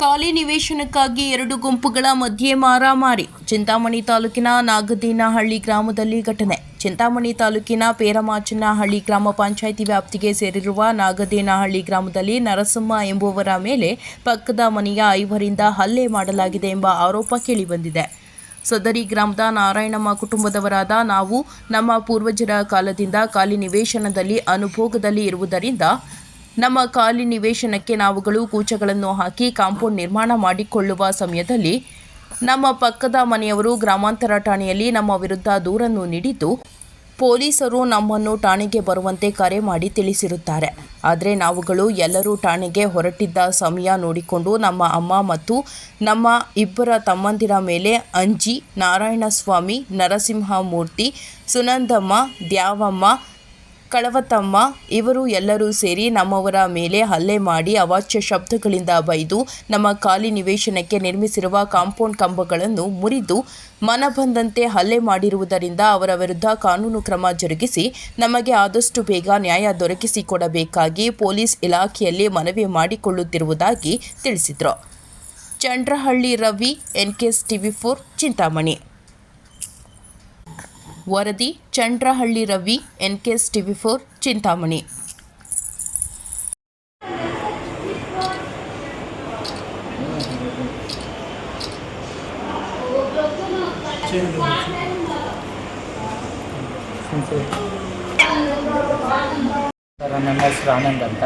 ಖಾಲಿ ನಿವೇಶನಕ್ಕಾಗಿ ಎರಡು ಗುಂಪುಗಳ ಮಧ್ಯೆ ಮಾರಾಮಾರಿ. ಚಿಂತಾಮಣಿ ತಾಲೂಕಿನ ನಾಗದೀನಹಳ್ಳಿ ಗ್ರಾಮದಲ್ಲಿ ಘಟನೆ. ಚಿಂತಾಮಣಿ ತಾಲೂಕಿನ ಪೇರಮಾಚನಹಳ್ಳಿ ಗ್ರಾಮ ಪಂಚಾಯಿತಿ ವ್ಯಾಪ್ತಿಗೆ ಸೇರಿರುವ ನಾಗದೇನಹಳ್ಳಿ ಗ್ರಾಮದಲ್ಲಿ ನರಸಮ್ಮ ಎಂಬುವರ ಮೇಲೆ ಪಕ್ಕದ ಮನೆಯ ಐವರಿಂದ ಹಲ್ಲೆ ಮಾಡಲಾಗಿದೆ ಎಂಬ ಆರೋಪ ಕೇಳಿಬಂದಿದೆ. ಸದರಿ ಗ್ರಾಮದ ನಾರಾಯಣಮ್ಮ ಕುಟುಂಬದವರಾದ ನಾವು ನಮ್ಮ ಪೂರ್ವಜರ ಕಾಲದಿಂದ ಖಾಲಿ ನಿವೇಶನದಲ್ಲಿ ಅನುಭೋಗದಲ್ಲಿ ಇರುವುದರಿಂದ ನಮ್ಮ ಖಾಲಿ ನಿವೇಶನಕ್ಕೆ ನಾವುಗಳು ಕೂಚಗಳನ್ನು ಹಾಕಿ ಕಾಂಪೌಂಡ್ ನಿರ್ಮಾಣ ಮಾಡಿಕೊಳ್ಳುವ ಸಮಯದಲ್ಲಿ ನಮ್ಮ ಪಕ್ಕದ ಮನೆಯವರು ಗ್ರಾಮಾಂತರ ಠಾಣೆಯಲ್ಲಿ ನಮ್ಮ ವಿರುದ್ಧ ದೂರನ್ನು ನೀಡಿದ್ದು, ಪೊಲೀಸರು ನಮ್ಮನ್ನು ಠಾಣೆಗೆ ಬರುವಂತೆ ಕರೆ ಮಾಡಿ ತಿಳಿಸಿರುತ್ತಾರೆ. ಆದರೆ ನಾವುಗಳು ಎಲ್ಲರೂ ಠಾಣೆಗೆ ಹೊರಟಿದ್ದ ಸಮಯ ನೋಡಿಕೊಂಡು ನಮ್ಮ ಅಮ್ಮ ಮತ್ತು ನಮ್ಮ ಇಬ್ಬರ ತಮ್ಮಂದಿರ ಮೇಲೆ ಅಂಜಿ, ನಾರಾಯಣಸ್ವಾಮಿ, ನರಸಿಂಹಮೂರ್ತಿ, ಸುನಂದಮ್ಮ, ದ್ಯಾವಮ್ಮ ಕಳವತಮ್ಮ, ಇವರು ಎಲ್ಲರೂ ಸೇರಿ ನಮ್ಮವರ ಮೇಲೆ ಹಲ್ಲೆ ಮಾಡಿ ಅವಾಚ್ಯ ಶಬ್ದಗಳಿಂದ ಬೈದು ನಮ್ಮ ಖಾಲಿ ನಿವೇಶನಕ್ಕೆ ನಿರ್ಮಿಸಿರುವ ಕಾಂಪೌಂಡ್ ಕಂಬಗಳನ್ನು ಮುರಿದು ಮನಬಂದಂತೆ ಹಲ್ಲೆ ಮಾಡಿರುವುದರಿಂದ ಅವರ ವಿರುದ್ಧ ಕಾನೂನು ಕ್ರಮ ಜರುಗಿಸಿ ನಮಗೆ ಆದಷ್ಟು ಬೇಗ ನ್ಯಾಯ ದೊರಕಿಸಿಕೊಡಬೇಕಾಗಿ ಪೊಲೀಸ್ ಇಲಾಖೆಯಲ್ಲಿ ಮನವಿ ಮಾಡಿಕೊಳ್ಳುತ್ತಿರುವುದಾಗಿ ತಿಳಿಸಿದರು. Chandrahalli Ravi, NKS TV four, Chintamani. ವರದಿ Chandrahalli Ravi N K S TV four, Chintamani. Sir, ನನ್ನ ಹೆಸರು ಆನಂದ್ ಅಂತ.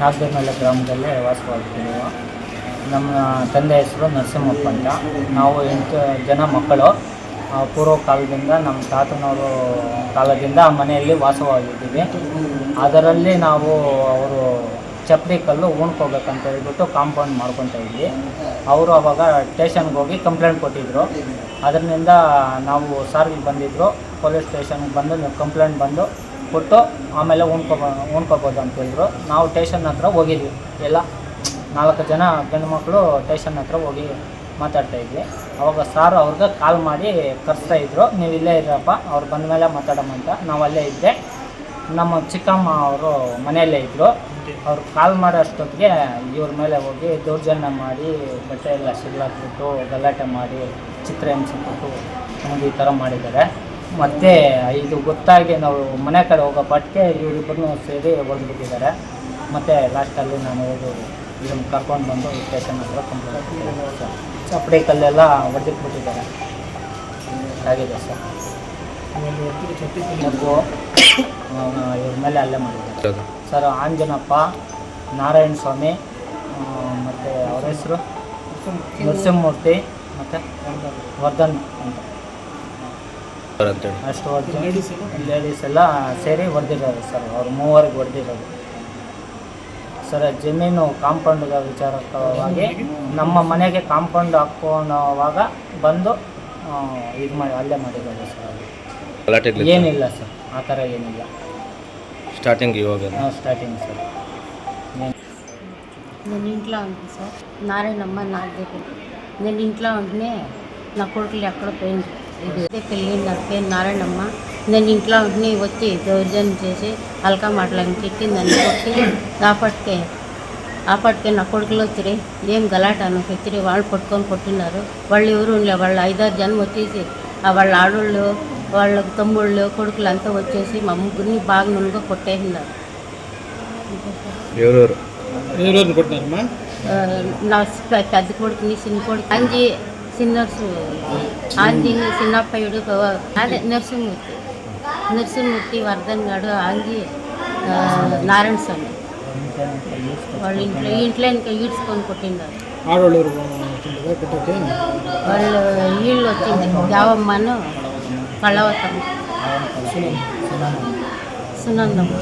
ನಾಗದಮಲ್ಲ ಗ್ರಾಮದಲ್ಲಿ ವಾಸವಾಗಿದ್ದೀವಿ ನಮ್ಮ ತಂದೆ ಹೆಸರು ನರಸಿಂಹಪ್ಪ ಅಂತ. ನಾವು ಎಂಟು ಜನ ಮಕ್ಕಳು. ಪೂರ್ವ ಕಾಲದಿಂದ ನಮ್ಮ ತಾತನವರು ಕಾಲದಿಂದ ಆ ಮನೆಯಲ್ಲಿ ವಾಸವಾಗಿದ್ದೀವಿ. ಅದರಲ್ಲಿ ನಾವು ಅವರು ಚಪ್ಪಡಿ ಕಲ್ಲು ಉಣ್ಕೋಬೇಕಂತ ಹೇಳ್ಬಿಟ್ಟು ಕಾಂಪೌಂಡ್ ಮಾಡ್ಕೊತಾ ಇದ್ವಿ. ಅವರು ಅವಾಗ ಸ್ಟೇಷನ್ಗೆ ಹೋಗಿ ಕಂಪ್ಲೇಂಟ್ ಕೊಟ್ಟಿದ್ದರು ಅದರಿಂದ ನಾವು ಸಾರಿಗೆ ಬಂದಿದ್ದರು ಪೊಲೀಸ್ ಸ್ಟೇಷನ್ಗೆ ಬಂದು ಕಂಪ್ಲೇಂಟ್ ಬಂದು ಕೊಟ್ಟು ಆಮೇಲೆ ಉಣ್ಕೊ, ಉಣ್ಕೋಬೋದು ಅಂತ ಹೇಳಿದ್ರು. ನಾವು ಸ್ಟೇಷನ್ ಹತ್ರ ಹೋಗಿದ್ವಿ. ಎಲ್ಲ ನಾಲ್ಕು ಜನ ಗಂಡು ಮಕ್ಕಳು ಸ್ಟೇಷನ್ ಹತ್ರ ಹೋಗಿ ಮಾತಾಡ್ತಾ ಇದ್ವಿ. ಅವಾಗ ಸಾರ್ ಅವ್ರಿಗೆ ಕಾಲ್ ಮಾಡಿ ಕರೆಸ್ತಾ ಇದ್ರು, ನೀವು ಇಲ್ಲೇ ಇದ್ರಪ್ಪ, ಅವ್ರು ಬಂದ ಮೇಲೆ ಮಾತಾಡಮ್ಮ ಅಂತ. ನಾವು ಅಲ್ಲೇ ಇದ್ದೆ. ನಮ್ಮ ಚಿಕ್ಕಮ್ಮ ಅವರು ಮನೆಯಲ್ಲೇ ಇದ್ದರು ಅವ್ರು ಕಾಲ್ ಮಾಡೋ ಅಷ್ಟೊತ್ತಿಗೆ ಇವ್ರ ಮೇಲೆ ಹೋಗಿ ದೌರ್ಜನ್ಯ ಮಾಡಿ, ಬಟ್ಟೆ ಎಲ್ಲ ಸಿಗ್ಲಾಕ್ಬಿಟ್ಟು ಗಲಾಟೆ ಮಾಡಿ, ಚಿತ್ರ ಹಿಂಸೆ ಕೊಟ್ಟು ನಮಗೆ ಈ ಥರ ಮಾಡಿದ್ದಾರೆ. ಮತ್ತು ಇದು ಗೊತ್ತಾಗಿ ನಾವು ಮನೆ ಕಡೆ ಹೋಗೋ ಪಟ್ಟಿಗೆ ಇವರಿಬ್ಬರನ್ನೂ ಸೇರಿ ಹೊಡೆದ್ಬಿಟ್ಟಿದ್ದಾರೆ ಮತ್ತು ಲಾಸ್ಟಲ್ಲಿ ನಾನು ಹೋಗಿ ಇದನ್ನು ಕರ್ಕೊಂಡು ಬಂದು ಸ್ಟೇಷನ್ ಹತ್ರ ಕಂಪ್ಲೇಂಟ್ ಚಪ್ಪಡಿ ಕಲ್ಲೆಲ್ಲ ಹೊಡೆದಿಟ್ಬಿಟ್ಟಿದ್ದಾರೆ ಆಗಿದೆ ಸರ್. ಮಗು ಇವ್ರ ಮೇಲೆ ಅಲ್ಲೇ ಮಾಡಿದ್ದಾರೆ ಸರ್ ಆಂಜನಪ್ಪ ನಾರಾಯಣ ಸ್ವಾಮಿ ಮತ್ತು ಅವ್ರ ಹೆಸರು ನರಸಿಂಹಮೂರ್ತಿ ಮತ್ತು ವರ್ಧನ್ ಅಂತ. ಅಷ್ಟು ಲೇಡೀಸ್ ಲೇಡೀಸ್ ಎಲ್ಲ ಸೇರಿ ಹೊಡೆದಿರೋದು ಸರ್ ಅವ್ರು ಮೂವರಿಗೆ ಹೊಡೆದಿರೋದು ಸರ್ ಜಮೀನು ಕಾಂಪೌಂಡ್ ವಿಚಾರಕವಾಗಿ ನಮ್ಮ ಮನೆಗೆ ಕಾಂಪೌಂಡ್ ಹಾಕ್ಕೊಳ್ಳೋವಾಗ ಬಂದು ಇದು ಮಾಡಿ ಅಲ್ಲೇ ಮಾಡಿರೋದು ಸರ್ ಅದು. ಗಲಾಟೆಗಳು ಏನಿಲ್ಲ ಸರ್ ಆ ಥರ ಏನಿಲ್ಲ ಸ್ಟಾರ್ಟಿಂಗ್ ಇವಾಗ ನಾವು ಸ್ಟಾರ್ಟಿಂಗ್ సర్ నేను ఇంట్లో ఉంది సార్ నారాయణమ్మ నాకు దగ్గర నేను ఇంట్లో ఉంటేనే నా కొడుకులు ఎక్కడ పోయింది ఇది పెళ్ళి నా పేరు నారాయణమ్మ నేను ఇంట్లో ఉంటేనే వచ్చి దౌర్జన్యం చేసి అల్కా మాటలని తిట్టి నన్ను కొట్టి దాపటికే ఆపటికే నా కొడుకులు వచ్చి ఏం గలాట నాకు వచ్చి వాళ్ళు పట్టుకొని కొట్టినారు. వాళ్ళు ఎవరు ఉండలే. వాళ్ళు ఐదారు జనం వచ్చేసి ఆ వాళ్ళ ఆడోళ్ళు వాళ్ళ తమ్ముళ్ళు కొడుకులు అంతా వచ్చేసి మా ముగ్గురిని బాగా నునుగా కొట్టేసినారు. నా పెద్ద కొడుకుని చిన్న కొడుకు అంజి చిన్నర్సు ఆంజి చిన్నప్పయుడు అదే నరసింహమూర్తి. నరసింహమూర్తి వర్ధన్ గాడు ఆంజి ఆ, నారాయణ స్వామి. వాళ్ళ ఇంట్లో ఇంట్లో ఇంకా ఈడ్చుకొని కొట్టిండారు. ఆడవాళ్ళు వాళ్ళు వీళ్ళు వచ్చింది దేవమ్మను కళ్ళవతమ్మ సునందమ్మ.